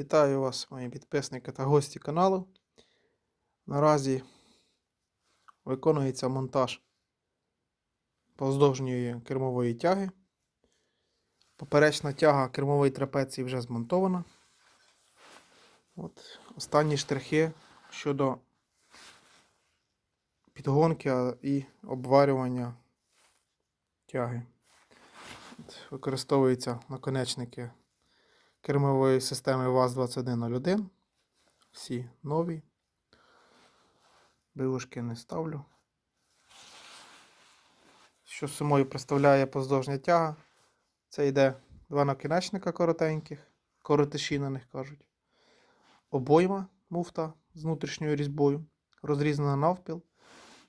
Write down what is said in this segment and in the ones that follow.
Вітаю вас, мої підписники та гості каналу. Наразі виконується монтаж поздовжньої кермової тяги. Поперечна тяга кермової трапеції вже змонтована. От Останні штрихи щодо підгонки і обварювання тяги. От Використовуються наконечники кермової системи ВАЗ-2101. Всі нові. Бивушки не ставлю. Що собою представляє поздовжня тяга? Це йде два накінечника коротеньких, коротиші на них кажуть. Обойма муфта з внутрішньою різьбою, розрізана навпіл.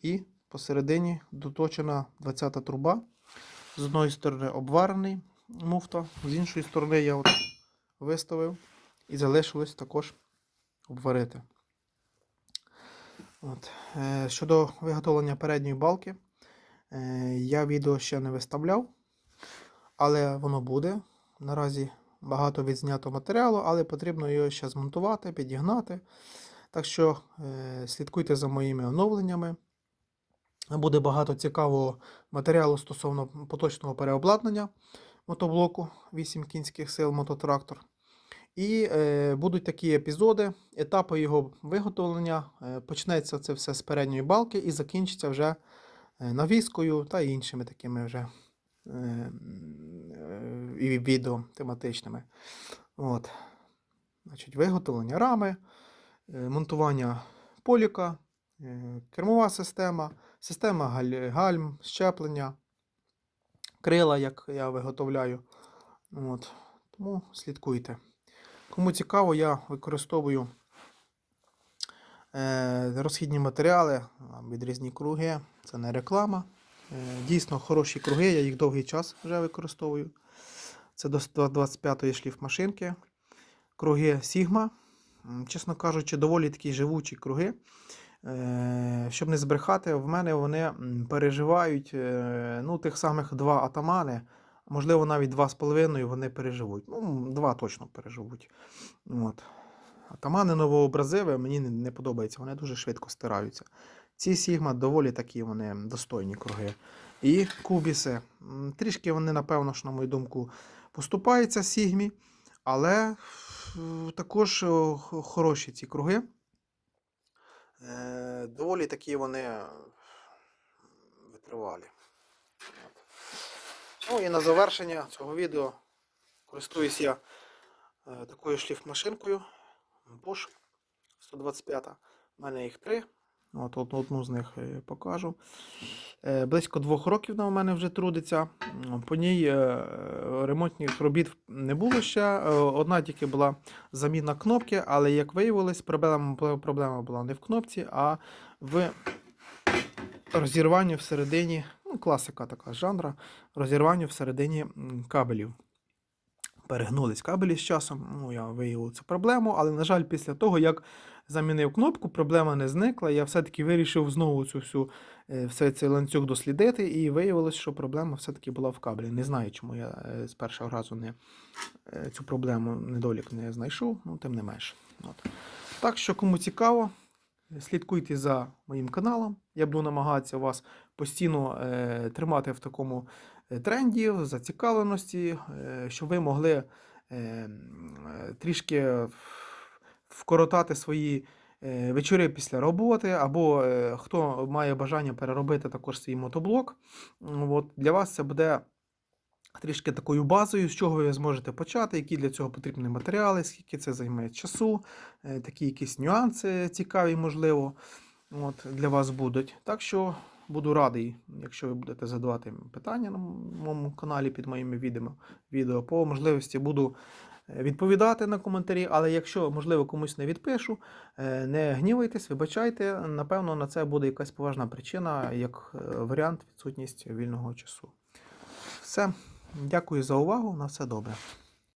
І посередині доточена 20-та труба. З одної сторони обварений муфта, з іншої сторони я от виставив і залишилось також обварити. От. Е, Щодо виготовлення передньої балки, е, я відео ще не виставляв, але воно буде. Наразі багато відзнято матеріалу, але потрібно його ще змонтувати, підігнати. Так що е, слідкуйте за моїми оновленнями. Буде багато цікавого матеріалу стосовно поточного переобладнання мотоблоку 8 кінських сил мототрактор. І е, будуть такі епізоди, етапи його виготовлення. Е, почнеться це все з передньої балки і закінчиться вже е, навіскою та іншими такими вже е, е, відео тематичними. От. Значить, Виготовлення рами, е, монтування поліка, е, кермова система, система галь- гальм, щеплення, крила, як я виготовляю. От. Тому слідкуйте. Кому цікаво, я використовую е, розхідні матеріали, а, відрізні круги. Це не реклама. Е, дійсно хороші круги, я їх довгий час вже використовую. Це до 125-ї шліфмашинки. Круги Sigma. Чесно кажучи, доволі такі живучі круги. Е, щоб не збрехати, в мене вони переживають е, ну, тих самих два атамани. Можливо, навіть два з половиною вони переживуть. Ну, два точно переживуть. От. Атамани новообразиві мені не, подобається, вони дуже швидко стираються. Ці Сігма доволі такі вони достойні круги. І кубіси. Трішки вони, напевно, ж, на мою думку, поступаються Сігмі, але також хороші ці круги. Е, Доволі такі вони витривалі. От. Ну і на завершення цього відео користуюсь я е, такою шліфмашинкою Bosch 125. У мене їх три. От одну, одну з них е, покажу. Е, Близько двох років вона у мене вже трудиться. По ній е, ремонтних робіт не було ще. Одна тільки була заміна кнопки, але як виявилось, проблема, проблема була не в кнопці, а в розірванні всередині, ну, класика така жанра, розірванню всередині кабелів. Перегнулись кабелі з часом. Ну, я виявив цю проблему, але, на жаль, після того, як замінив кнопку, проблема не зникла. Я все-таки вирішив знову цю всю е, все цей ланцюг дослідити, і виявилось, що проблема все-таки була в кабелі. Не знаю, чому я е, з першого разу не, е, цю проблему недолік не знайшов, ну тим не менше. От. Так що, кому цікаво, слідкуйте за моїм каналом. Я буду намагатися вас постійно е, тримати в такому е, тренді, зацікавленості, е, щоб ви могли е, е, трішки вкоротати свої вечори після роботи, або хто має бажання переробити також свій мотоблок. От, для вас це буде трішки такою базою, з чого ви зможете почати, які для цього потрібні матеріали, скільки це займе часу, такі якісь нюанси цікаві, можливо, от, для вас будуть. Так що буду радий, якщо ви будете задавати питання на моєму каналі під моїми відео. По можливості буду е, відповідати на коментарі, але якщо, можливо, комусь не відпишу, е, не гнівайтесь, вибачайте. Напевно, на це буде якась поважна причина, як е, варіант відсутність вільного часу. Все. Дякую за увагу. На все добре.